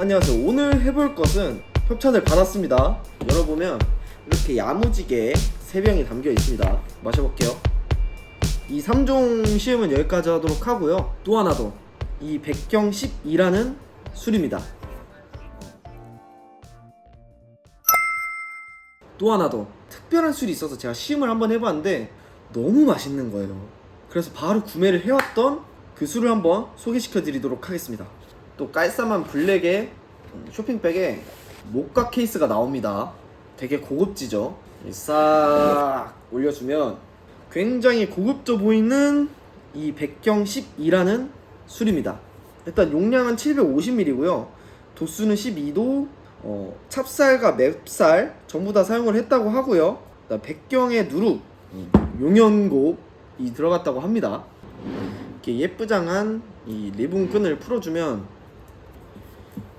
안녕하세요. 오늘 해볼 것은 협찬을 받았습니다. 열어보면 이렇게 야무지게 세 병이 담겨 있습니다. 마셔볼게요. 이 3종 시음은 여기까지 하도록 하고요. 또 하나 더. 이 백경 12라는 술입니다. 또 하나 더. 특별한 술이 있어서 제가 시음을 한번 해봤는데 너무 맛있는 거예요. 그래서 바로 구매를 해왔던 그 술을 한번 소개시켜 드리도록 하겠습니다. 또 깔쌈한 블랙의 음, 쇼핑백에 목각 케이스가 나옵니다. 되게 고급지죠? 이싹 올려주면 굉장히 고급져 보이는 이 백경 12라는 술입니다. 일단 용량은 750ml고요. 도수는 12도, 어, 찹쌀과 맵쌀 전부 다 사용을 했다고 하고요. 백경의 누룩, 음, 용연곡이 들어갔다고 합니다. 이렇게 예쁘장한 이 리본 끈을 풀어주면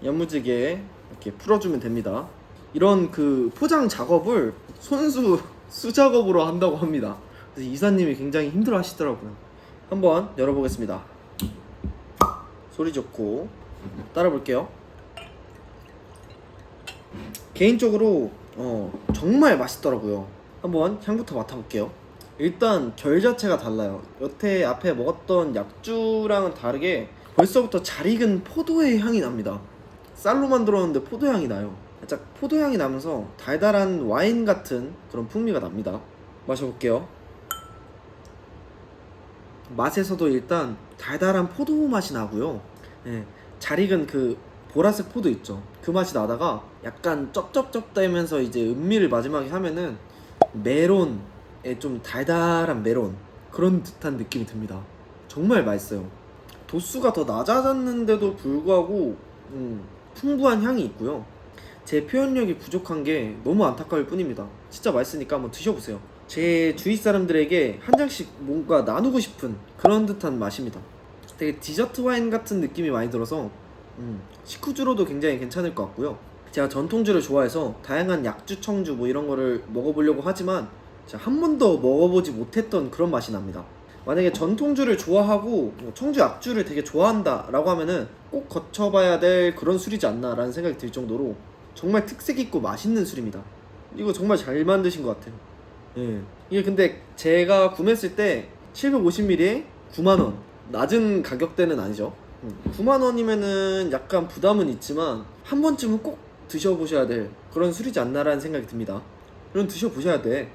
야무지게 이렇게 풀어주면 됩니다. 이런 그 포장 작업을 손수 수작업으로 한다고 합니다. 그래서 이사님이 굉장히 힘들어 하시더라고요. 한번 열어보겠습니다. 소리 좋고 따라 볼게요. 개인적으로 어, 정말 맛있더라고요. 한번 향부터 맡아볼게요. 일단 결 자체가 달라요. 여태 앞에 먹었던 약주랑은 다르게 벌써부터 잘 익은 포도의 향이 납니다. 쌀로 만들었는데 포도 향이 나요. 살짝 포도 향이 나면서 달달한 와인 같은 그런 풍미가 납니다. 마셔볼게요. 맛에서도 일단 달달한 포도 맛이 나고요. 예, 잘 익은 그 보라색 포도 있죠. 그 맛이 나다가 약간 쩝쩝쩝대면서 이제 음미를 마지막에 하면은 메론의 좀 달달한 메론 그런 듯한 느낌이 듭니다. 정말 맛있어요. 도수가 더 낮아졌는데도 불구하고 음, 풍부한 향이 있고요. 제 표현력이 부족한 게 너무 안타까울 뿐입니다. 진짜 맛있으니까 한번 드셔보세요. 제 주위 사람들에게 한 잔씩 뭔가 나누고 싶은 그런 듯한 맛입니다. 되게 디저트 와인 같은 느낌이 많이 들어서 음, 식후주로도 굉장히 괜찮을 것 같고요. 제가 전통주를 좋아해서 다양한 약주, 청주 뭐 이런 거를 먹어보려고 하지만 제가 한 번도 먹어보지 못했던 그런 맛이 납니다. 만약에 전통주를 좋아하고 뭐 청주 약주를 되게 좋아한다라고 하면은 꼭 거쳐봐야 될 그런 술이지 않나라는 생각이 들 정도로 정말 특색 있고 맛있는 술입니다. 이거 정말 잘 만드신 것 같아요. 예. 이게 근데 제가 구매했을 때 750ml에 9만 원. 낮은 가격대는 아니죠. 9만 원이면은 약간 부담은 있지만 한 번쯤은 꼭 드셔보셔야 될 그런 술이지 않나라는 생각이 듭니다. 그럼 드셔보셔야 돼.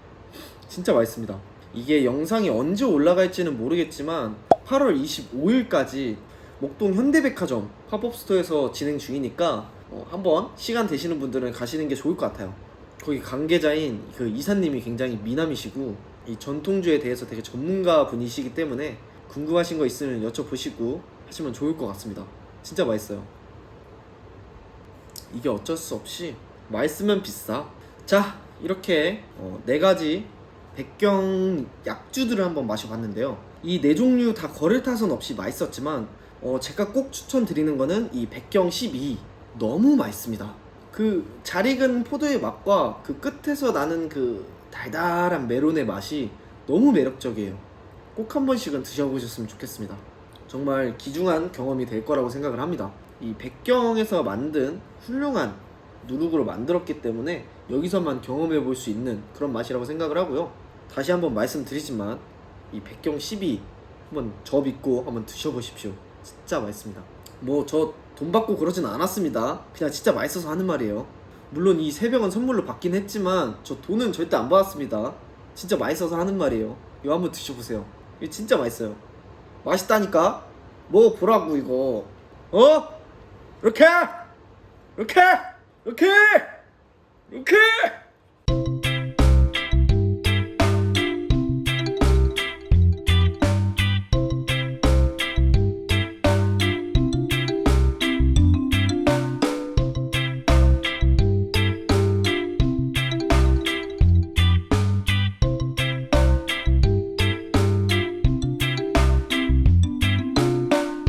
진짜 맛있습니다. 이게 영상이 언제 올라갈지는 모르겠지만 8월 25일까지 목동 현대백화점 팝업 스토어에서 진행 중이니까 어, 한번 시간 되시는 분들은 가시는 게 좋을 것 같아요. 거기 관계자인 그 이사님이 굉장히 미남이시고 이 전통주에 대해서 되게 전문가 분이시기 때문에 궁금하신 거 있으면 여쭤보시고 하시면 좋을 것 같습니다. 진짜 맛있어요. 이게 어쩔 수 없이 맛있으면 비싸. 자 이렇게 어, 네 가지 백경 약주들을 한번 마셔봤는데요. 이 네 종류 다 거를 타선 없이 맛있었지만 어, 제가 꼭 추천드리는 거는 이 백경 12 너무 맛있습니다. 그 잘 익은 포도의 맛과 그 끝에서 나는 그 달달한 메론의 맛이 너무 매력적이에요. 꼭 한 번씩은 드셔보셨으면 좋겠습니다. 정말 귀중한 경험이 될 거라고 생각을 합니다. 이 백경에서 만든 훌륭한 누룩으로 만들었기 때문에 여기서만 경험해 볼 수 있는 그런 맛이라고 생각을 하고요. 다시 한번 말씀드리지만 이 백경 12 한번 저 믿고 한번 드셔보십시오. 진짜 맛있습니다. 뭐 저 돈 받고 그러진 않았습니다. 그냥 진짜 맛있어서 하는 말이에요. 물론 이 세 병은 선물로 받긴 했지만 저 돈은 절대 안 받았습니다. 진짜 맛있어서 하는 말이에요. 이거 한번 드셔보세요. 이거 진짜 맛있어요. 맛있다니까? 뭐 보라고 이거. 어? 이렇게? 이렇게? 이렇게? 이렇게?